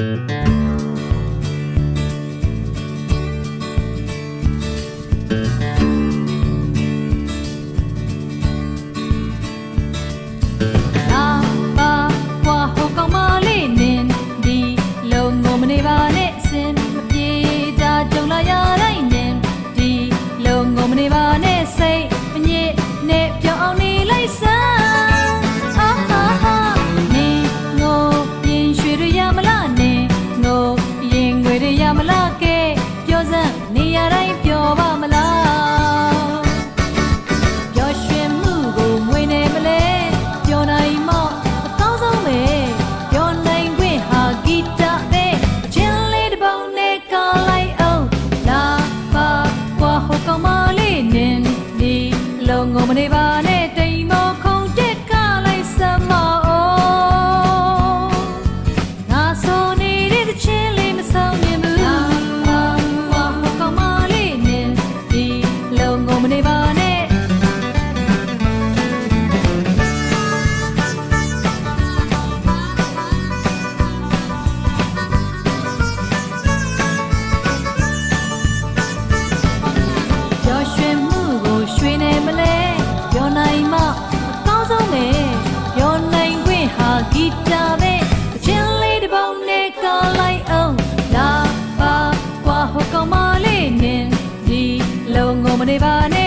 လာ တွေ့ရမလားကဲပြောစမ်းနေရာတိုင်းပြောပါမလားပျော်ရွှင်မှုကိုမွေးနေမလဲပျော်နိုင်မှအကောင်းဆုံးပဲပျော်နိုင်ခွင့်ဟာဂီတပဲအချင်းလေးတစ်ပုံနဲ့ကလိုက်အောင်လာပါကွာဟိုကောင်မလေးနင်းဒီလုံးကုန်မနေပါ மோனே வானே